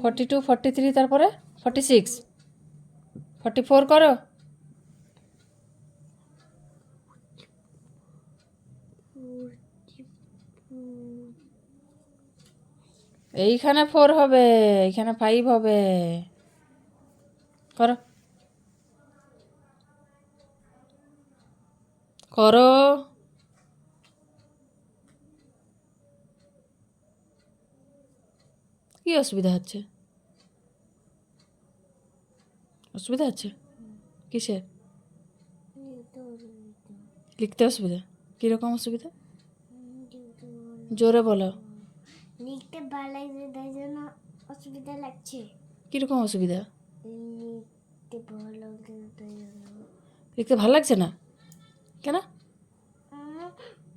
Forty two forty three তারপরে? Forty six forty four করো এইখানে ফোর হবে এইখানে ফাইভ হবে। করো। করো। কি অসুবিধা হচ্ছে? অসুবিধা হচ্ছে? কিসের? লিখতে অসুবিধা? কীরকম অসুবিধা? জোরে বলো। লিখতে ভালো লাগছে তাই জন্য অসুবিধা লাগছে। কীরকম অসুবিধা? লিখতে ভালো লাগছে লিখতে ভালো লাগছে না? কেন?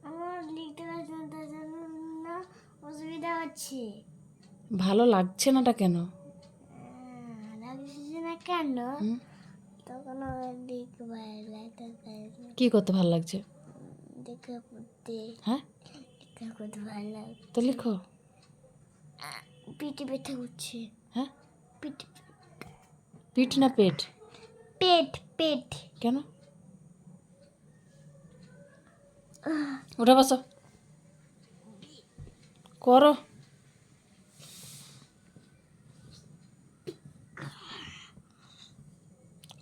আমার লিখতে লাগছে না অসুবিধা হচ্ছে। ভালো লাগছে নাটা কেন? কি করতে ভালো লাগছে? দেখা হ্যাঁ? তো লিখো। পিঠে ব্যথা করছে। হ্যাঁ? পিঠ পিঠ না পেট? পেট পেট। কেন? উঠে বসো। করো।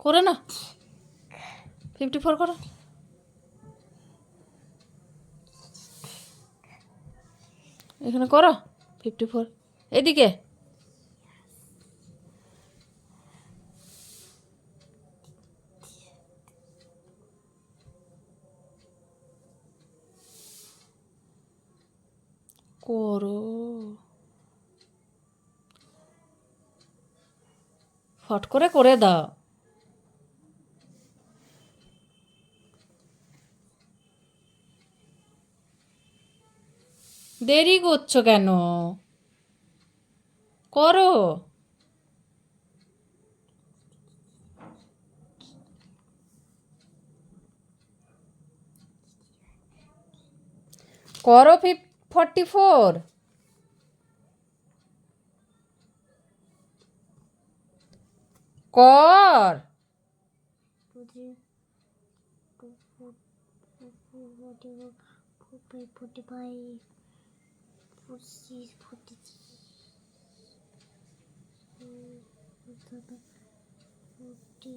করে না। ফিফটি ফোর করো। এখানে করো। ফিফটি ফোর এদিকে। করো। ফট করে করে দাও। দেরি করছ কেন করো করো ফিফ ফর্টি ফোর কর forty five seven forty forty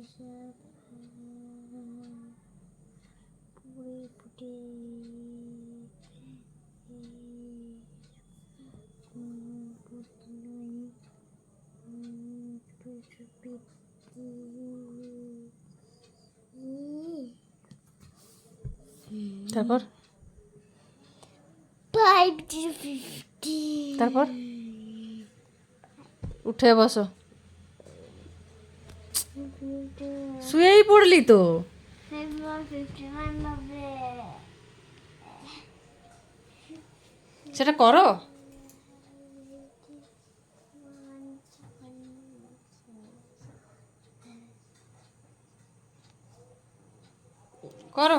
forty nine fifty তারপর ফাইভ টু ফিফটি তারপর? উঠে বসো। শুয়েই পড়লি তো। সেটা করো। করো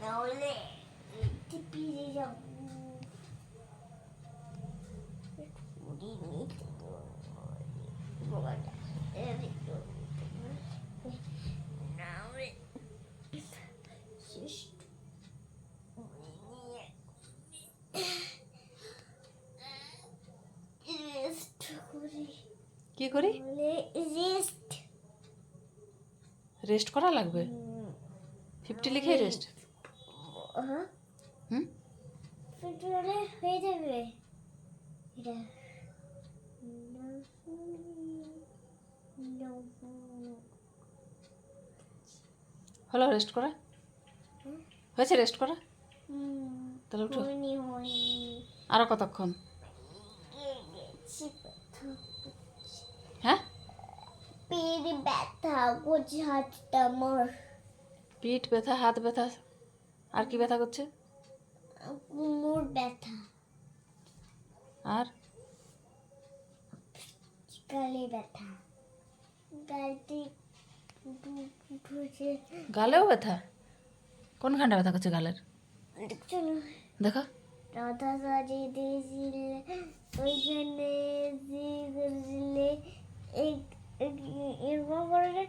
নাহলে টিপিয়ে যাব রেস্ট করি কি করি? রেস্ট রেস্ট করা লাগবে? ফিফটি লিখে রেস্ট হ্যাঁ পেট্রোলে হয়ে যাবে এটা হলো রেস্ট করা হয়েছে রেস্ট করা তাহলে উঠো। আরও কতক্ষণ? হ্যাঁ? পেট ব্যথা করছে হাতটা আমার। পিঠ ব্যথা হাত ব্যথা আর কি ব্যথা করছে? কোমর ব্যথা আর? গালে ব্যথা উঠেছে গালেও ব্যথা? কোনখানটা ব্যথা করছে গালের? দেখা। রাধা সাজিয়ে দিয়েছিলে ওইখানে এই- এরকম করে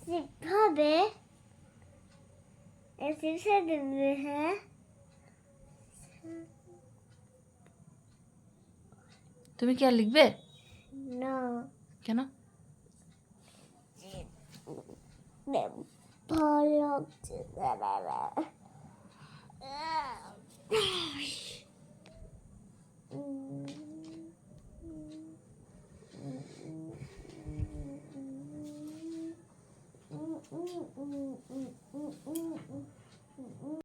শিখাবে শিক্ষা দেবে হ্যাঁ? তুমি কি আর লিখবে? না। কেন? ভালো লাগছে দাঁড়া Mm-mm-mm-mm-mm-mm.